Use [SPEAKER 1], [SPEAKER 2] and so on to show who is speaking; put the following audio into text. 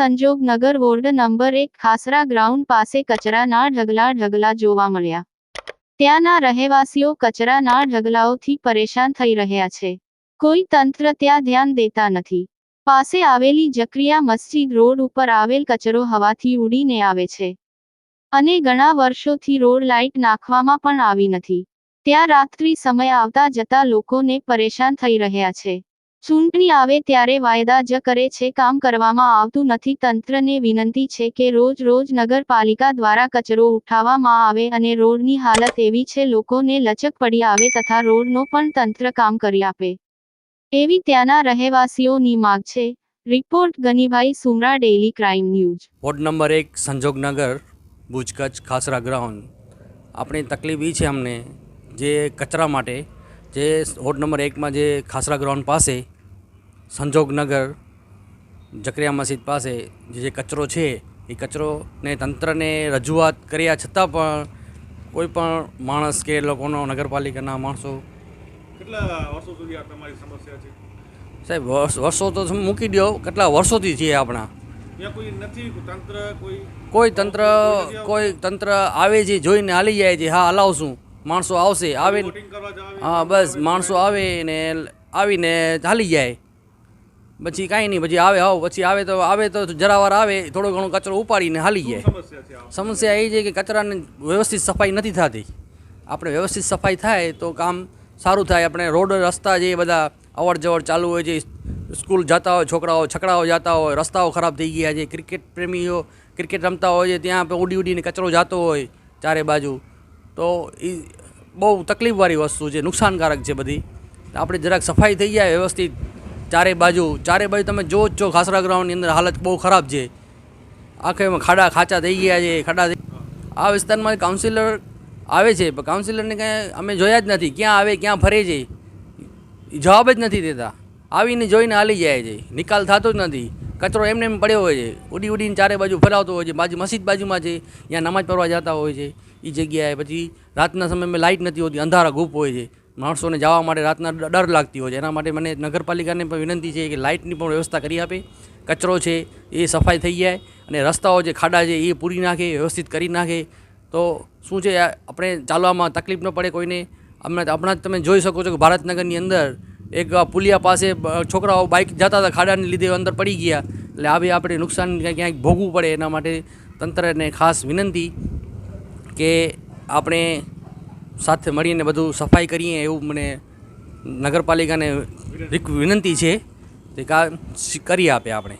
[SPEAKER 1] Sanjognagar ward number એક ખાસરા ground પાસે કચરાના ઢગલા ઢગલા જોવા મળ્યા. ત્યાંના રહેવાસીઓ કચરાના ઢગલાઓથી પરેશાન થઈ રહ્યા છે. કોઈ તંત્ર ત્યાં ધ્યાન દેતા નથી. પાસે આવેલી જકરિયા મસ્જિદ રોડ ઉપર આવેલ કચરો હવાથી ઉડીને આવે છે. અને ઘણા વર્ષોથી રોડ લાઇટ નાખવામાં પણ આવી નથી. ત્યાં રાત્રિ સમય આવતા જતા લોકોને પરેશાન થઈ રહ્યા છે. ચૂંટણી આવે ત્યારે વાયદા જ કરે છે, કામ કરવામાં આવતું નથી. તંત્રને વિનંતી છે કે રોજ રોજ નગરપાલિકા દ્વારા કચરો ઉઠાવવામાં આવે અને રોડની હાલત એવી છે, લોકોને લચક પડી આવે તથા રોડનો પણ તંત્ર કામ કરી આપે. એવી ત્યાંના રહેવાસીઓની માગ છે. Report Ganibhai Sumra, daily crime news.
[SPEAKER 2] Ward number એક, સંજોગનગર, ભુજ કચ્છ, ખાસરા ગ્રાઉન્ડ. આપણી તકલીફ એ છે અમને, જે કચરા માટે જે વોર્ડ નંબર એકમાં જે ખાસરા ગ્રાઉન્ડ પાસે સંજોગનગર જકરિયા મસ્જિદ પાસે જે કચરો છે એ કચરોને તંત્રને રજૂઆત કર્યા છતાં પણ કોઈ પણ માણસ કે લોકોનો નગરપાલિકાના માણસો
[SPEAKER 3] કેટલા વર્ષો સુધી આ તમારી સમસ્યા છે?
[SPEAKER 2] સાહેબ વર્ષ તો મૂકી દો કેટલા વર્ષોથી છીએ આપણા?
[SPEAKER 3] કોઈ તંત્ર કોઈ
[SPEAKER 2] તંત્ર આવે છે જોઈને હાલી જાય છે હા હલાવશું માણસો આવશે આવે હા બસ માણસો આવે ને આવીને ચાલી જાય. પછી કાંઈ નહીં પછી આવે આવો પછી આવે તો આવે તો જરાવાર આવે થોડો ઘણો કચરો ઉપાડીને હાલી જાય.
[SPEAKER 3] સમસ્યા
[SPEAKER 2] એ છે કે કચરાને વ્યવસ્થિત સફાઈ નથી થતી. આપણે વ્યવસ્થિત સફાઈ થાય તો કામ સારું થાય. આપણે રોડ રસ્તા જે બધા અવર જવર ચાલુ હોય છે સ્કૂલ જતા હોય છોકરાઓ છકડાઓ જતા હોય રસ્તાઓ ખરાબ થઈ ગયા છે ક્રિકેટ પ્રેમીઓ ક્રિકેટ રમતા હોય છે ત્યાં ઉડી ઉડીને કચરો જતો હોય ચારે બાજુ. તો એ બહુ તકલીફવાળી વસ્તુ છે, નુકસાનકારક છે બધી. આપણે જરાક સફાઈ થઈ જાય, વ્યવસ્થિત ચારે બાજુ ચારે બાજુ તમે જો જ છો, ખાસરા ગ્રાઉન્ડની અંદર હાલત બહુ ખરાબ છે. આખે એમાં ખાડા ખાચા થઈ ગયા છે, ખાડા આ વિસ્તારમાં કાઉન્સિલર આવે છે, પણ કાઉન્સિલરને કાંઈ અમે જોયા જ નથી. ક્યાં આવે, ક્યાં ફરે છે? જવાબ જ નથી દેતા. આવીને જોઈને હાલી જાય છે. નિકાલ થતો જ નથી. કચરો એમને એમ પડ્યો હોય છે. ઉડી ઉડીને ચારે બાજુ ફેલાવતો હોય છે. બાજુ મસ્જિદ બાજુમાં છે. ત્યાં નમાજ પડવા જતા હોય છે. એ જગ્યાએ પછી રાતના સમયમાં લાઇટ નથી હોતી. અંધારા ગુપ હોય છે. માણસોને જવા માટે રાતના ડર લાગતી હોય છે. એના માટે મને નગરપાલિકાને પણ વિનંતી છે કે લાઇટની પણ વ્યવસ્થા કરી આપે. કચરો છે એ સફાઈ થઈ જાય અને રસ્તાઓ જે ખાડા છે એ પૂરી નાખે, વ્યવસ્થિત કરી નાખે. તો શું છે? આપણે ચાલવામાં તકલીફ ન પડે કોઈને. હમણાં હમણાં જ તમે જોઈ શકો છો કે ભારતનગરની અંદર એક પુલિયા પાસે છોકરાઓ બાઇક જતા હતા, ખાડાને લીધે અંદર પડી ગયા. એટલે આવી આપણે નુકસાન ક્યાંક ભોગવું પડે એના માટે તંત્રને ખાસ વિનંતી કે આપણે સાથે મળીને બધું સફાઈ કરીએ એવું મને નગરપાલિકાને વિનંતી છે. તે કા કરી આપે આપણે.